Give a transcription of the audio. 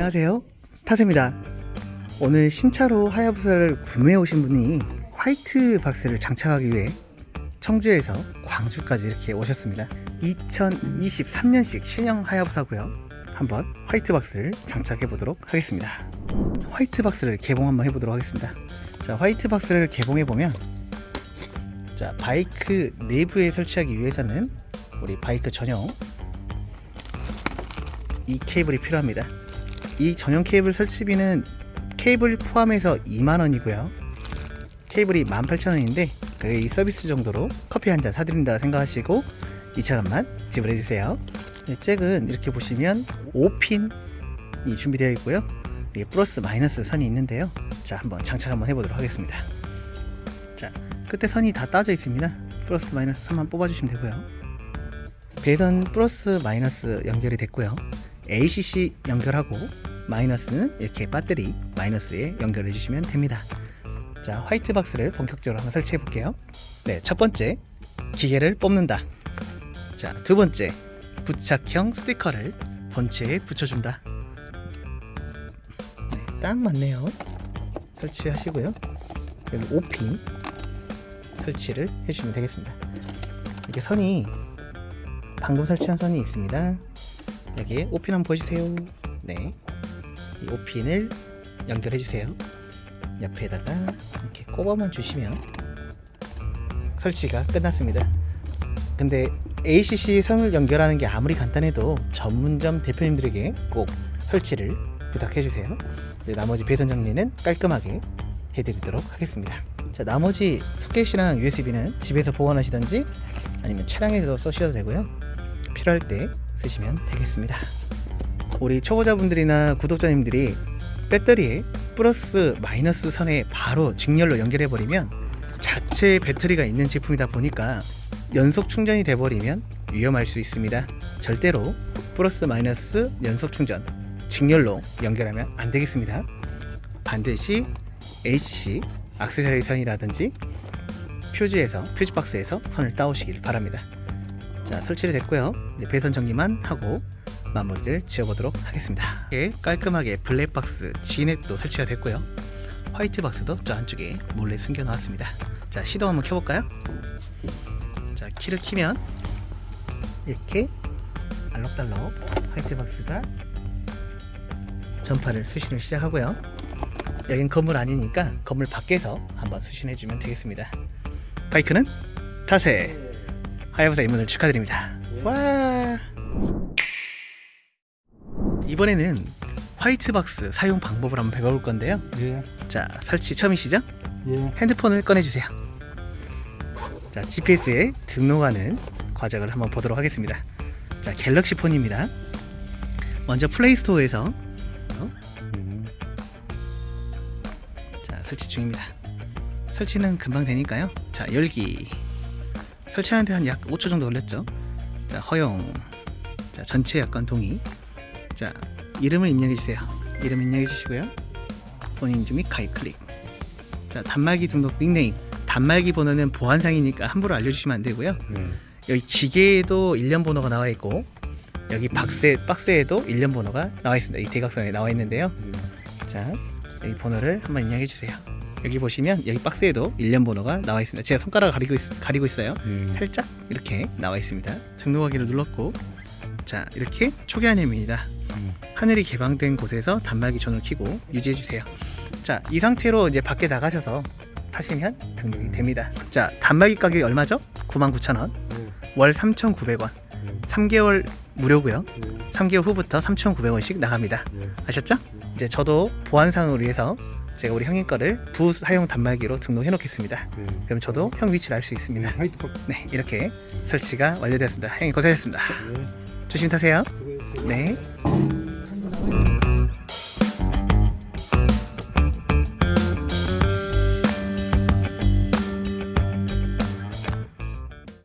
안녕하세요. 타세입니다. 오늘 신차로 하야부사를 구매해 오신 분이 화이트 박스를 장착하기 위해 청주에서 광주까지 이렇게 오셨습니다. 2023년식 신형 하야부사고요. 한번 화이트 박스를 장착해 보도록 하겠습니다. 화이트 박스를 개봉 한번 해 보도록 하겠습니다. 자, 화이트 박스를 개봉해 보면 자, 바이크 내부에 설치하기 위해서는 우리 바이크 전용 이 케이블이 필요합니다. 이 전용 케이블 설치비는 케이블 포함해서 2만원이고요. 케이블이 18,000원인데 이 서비스 정도로 커피 한 잔 사드린다 생각하시고 2,000원만 지불해주세요. 네, 잭은 이렇게 보시면 5핀이 준비되어 있고요. 이게 플러스 마이너스 선이 있는데요. 자, 한번 장착 한번 해보도록 하겠습니다. 자, 끝에 선이 다 따져 있습니다. 플러스 마이너스 선만 뽑아주시면 되고요. 배선 플러스 마이너스 연결이 됐고요. ACC 연결하고 마이너스는 이렇게 배터리 마이너스에 연결해 주시면 됩니다. 자, 화이트 박스를 본격적으로 한번 설치해 볼게요. 네, 첫 번째 기계를 뽑는다. 자, 두 번째 부착형 스티커를 본체에 붙여준다. 네, 딱 맞네요. 설치하시고요. 여기 5핀 설치를 해주시면 되겠습니다. 이게 선이 방금 설치한 선이 있습니다. 여기에 5핀 한번 보여주세요. 네. 이 5핀을 연결해 주세요. 옆에다가 이렇게 꼽아만 주시면 설치가 끝났습니다. 근데 ACC 선을 연결하는 게 아무리 간단해도 전문점 대표님들에게 꼭 설치를 부탁해 주세요. 네, 나머지 배선 정리는 깔끔하게 해드리도록 하겠습니다. 자, 나머지 소켓이랑 USB는 집에서 보관하시던지 아니면 차량에서 쓰셔도 되고요. 필요할 때 쓰시면 되겠습니다. 우리 초보자분들이나 구독자님들이 배터리에 플러스 마이너스 선에 바로 직렬로 연결해 버리면 자체 배터리가 있는 제품이다 보니까 연속 충전이 돼 버리면 위험할 수 있습니다. 절대로 플러스 마이너스 연속 충전 직렬로 연결하면 안 되겠습니다. 반드시 HC 악세사리 선이라든지 퓨즈에서 퓨즈 박스에서 선을 따오시길 바랍니다. 자 설치를 됐고요. 배선 정리만 하고 마무리를 지어보도록 하겠습니다. 이렇게 깔끔하게 블랙박스 G넷도 설치가 됐고요. 화이트 박스도 저 안쪽에 몰래 숨겨놓았습니다. 자 시동 한번 켜볼까요? 자 키를 키면 이렇게 알록달록 화이트 박스가 전파를 수신을 시작하고요. 여긴 건물 아니니까 건물 밖에서 한번 수신해주면 되겠습니다. 바이크는 타세 하야부사 입문을 축하드립니다. 와. 이번에는 화이트 박스 사용 방법을 한번 배워볼 건데요. 예, 자, 설치 처음이시죠? 예, 핸드폰을 꺼내주세요. 자, GPS에 등록하는 과정을 한번 보도록 하겠습니다. 자, 갤럭시 폰입니다. 먼저 플레이스토어에서 음, 자, 설치 중입니다. 설치는 금방 되니까요. 자, 열기. 설치하는데 한 약 5초 정도 걸렸죠. 자, 허용. 자, 전체 약관 동의. 자, 이름을 입력해 주세요. 이름 입력해 주시고요. 본인 이름이 가입 클릭. 자, 단말기 등록 닉네임. 단말기 번호는 보안상이니까 함부로 알려주시면 안 되고요. 예, 여기 기계에도 일련 번호가 나와 있고 여기 박스에 박스에도 일련 번호가 나와 있습니다. 이 대각선에 나와 있는데요. 자, 여기 번호를 한번 입력해 주세요. 여기 보시면 여기 박스에도 일련 번호가 나와 있습니다. 제가 손가락 가리고 있, 가리고 있어요. 예, 살짝 이렇게 나와 있습니다. 등록하기를 눌렀고 자, 이렇게 초기 안내입니다. 음, 하늘이 개방된 곳에서 단말기 전원을 켜고 유지해 주세요. 자, 이 상태로 이제 밖에 나가셔서 타시면 등록이 됩니다. 자, 단말기 가격이 얼마죠? 99,000원. 예, 월 3,900원. 예, 3개월 무료고요. 예, 3개월 후부터 3,900원씩 나갑니다. 예, 아셨죠? 이제 저도 보안상을 위해서 제가 우리 형님 거를 부사용 단말기로 등록해 놓겠습니다. 예. 그럼 저도 형 위치를 알 수 있습니다. 화이트 박 네, 이렇게 설치가 완료되었습니다. 형님 고생하셨습니다. 예, 조심히 타세요. 네.